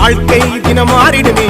வாழ்க்கை தினம் மாறிடுமே.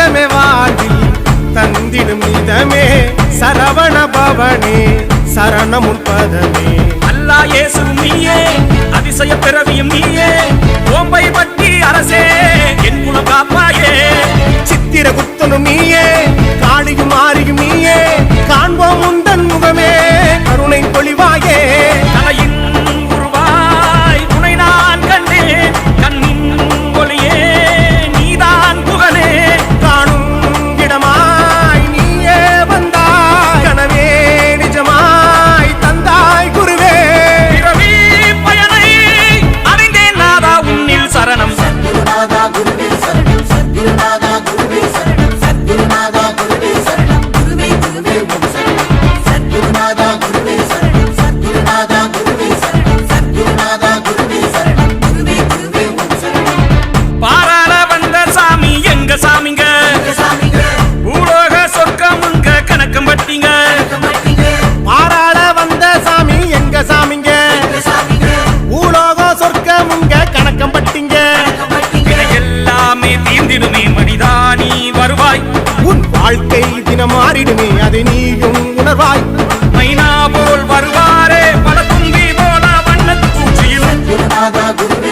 இதமே வாழ்வில் தந்திடும் இதமே. சரவண பவனே சரணமும் பதமே. அல்லா இயேசுவும் நீயே அதிசய பிறவியும் நீயே. ஓம்பை பட்டி அரசே என் குல காப்பாயே. சித்திர குத்தனும் நீயே காளியும் ஆரியும் நீயே. காண்போம் உந்தன் முகமே கருணை பொழிவாயே. ராதா குருவே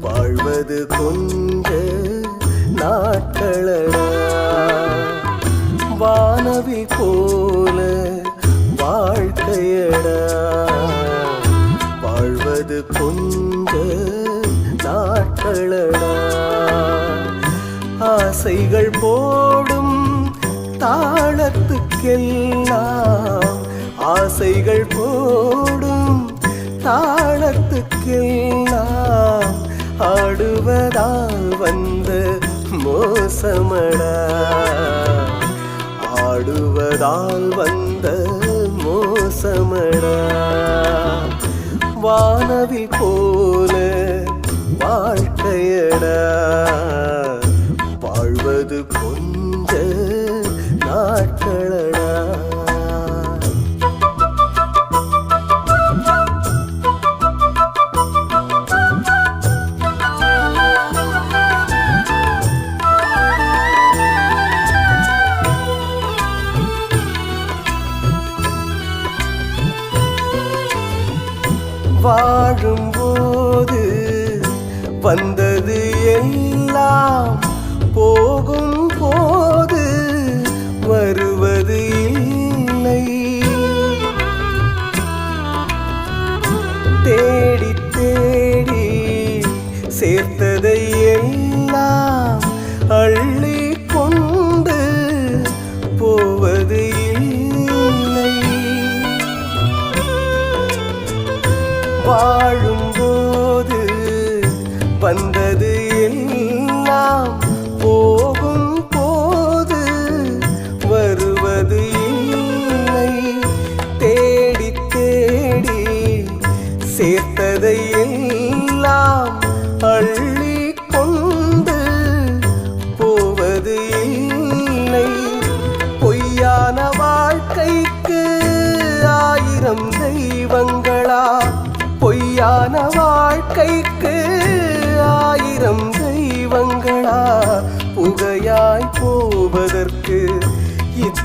வாழ்வது கொஞ்சம் மோசமடா ஆடுவதால் வந்த மோசமடா. வானவில் போல வாழ்க்கையடா.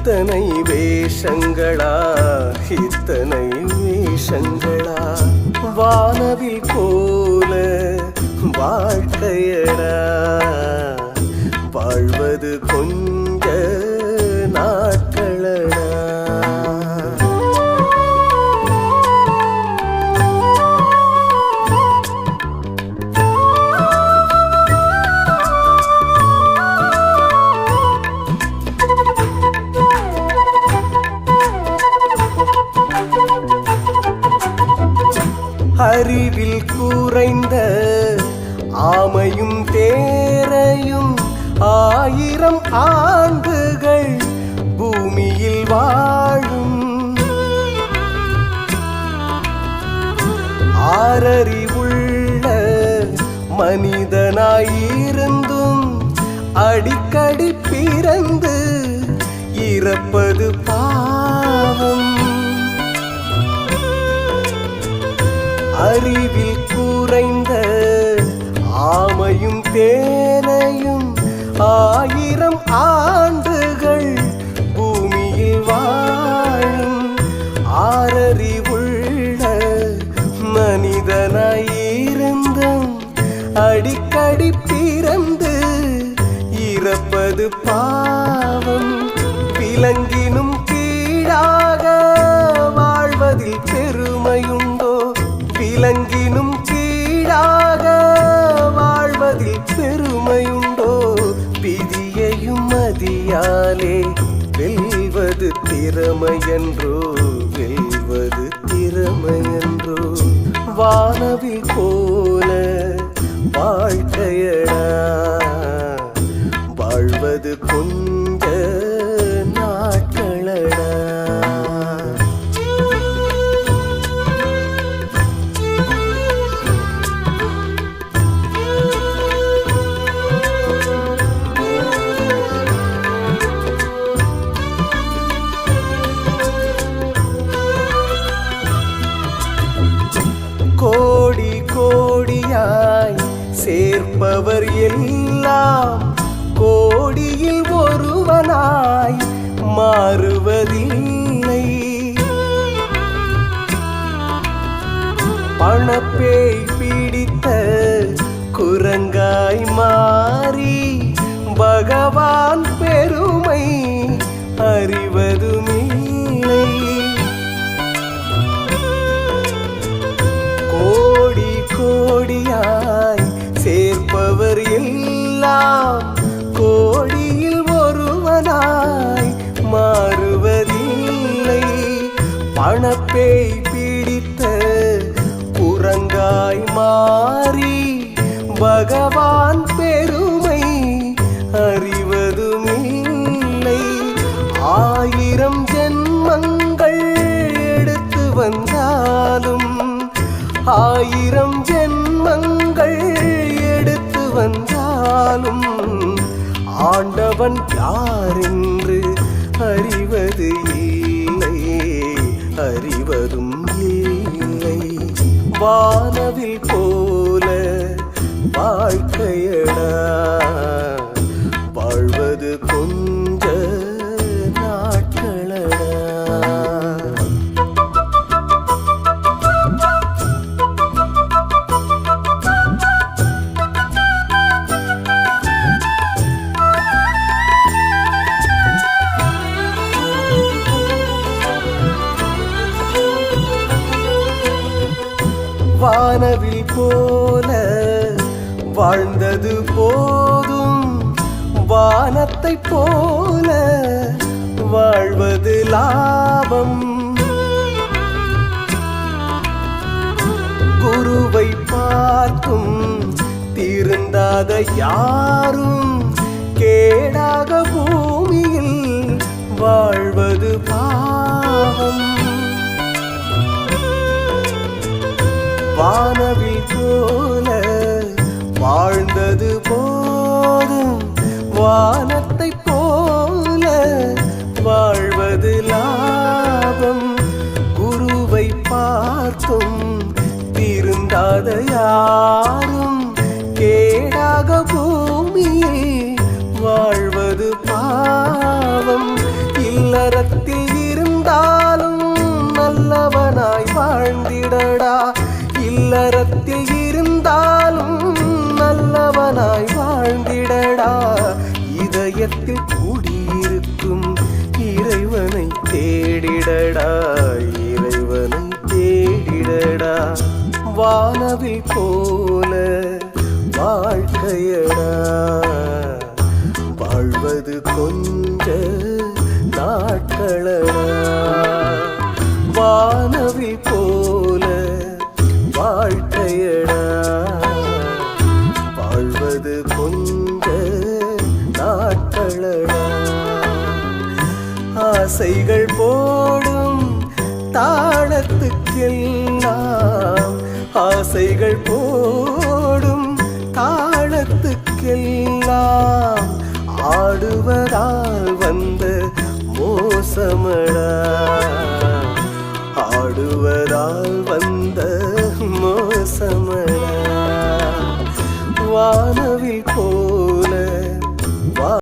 இத்தனை வேஷங்களா இத்தனை வேஷங்களா? வானவில் போல வாழ்க்கையடா வாழ்வது கொ அறிவில் குறைந்த ஆமையும் தேரையும் ஆயிரம் ஆண்டுகள் பூமியில் வாழும். ஆறறிவுள்ள மனிதனாயிருந்தும் அடிக்கடி பிறந்து இறப்பது பா அறிவில் குறைந்த ஆமையும் தேனையும் ஆயிரம் ஆண்டுகள் பூமியில் வாழும் ஆரறிவுள்ள மனிதனாயிருந்தும் அடிக்கடி பிறந்து இறப்பது பாவம். விலங்கி மதியாலே வெல்வது திறமையன்றோ வெல்வது திறமையன்றோ. வானவில் போல வாழ்க்கையடா வாழ்வது கொண்டு சேர்ப்பவர் எல்லாம் கோடியில் ஒருவனாய் மாறுவதில்லை. பணப்பேய் பிடித்த குரங்காய் மாறி பகவான் ஆயிரம் ஜென்மங்கள் எடுத்து வந்தாலும் ஆண்டவன் யார் என்று அறிவது இல்லை அறிவதும் இல்லை. வானவில் போல வாழ்க்கையடா. வானத்தை போல வாழ்வது லாபம். குருவை பார்க்கும் திருந்தாத யாரும் கேடாக பூமியில் வாழ்வது பாவம். வானவில் போல வாழ்ந்தது போதும் வானத்தை பார்த்தும் திருந்தாத யாரும் கேடாக பூமியில் வாழ்வது பாவம். இல்லறத்தில் இருந்தாலும் நல்லவனாய் வாழ்ந்திடடா. இல்லறத்தில் இருந்தாலும் நல்லவனாய் வாழ்ந்திடடா. இதயத்தில் வானவில் போல வாழ்க்கையடா. வாழ்வது கொஞ்ச நாட்களடா. வானவில் போல வாழ்க்கையடா. வாழ்வது கொஞ்ச நாட்களடா. ஆசைகள் போடும் தாளத்துக்கில் ஓசைகள் போடும் தாளத்துக்கெல்லாம் ஆடுவதால் வந்த மோசமடா. ஆடுவதால் வந்த மோசமடா. வானவில் போ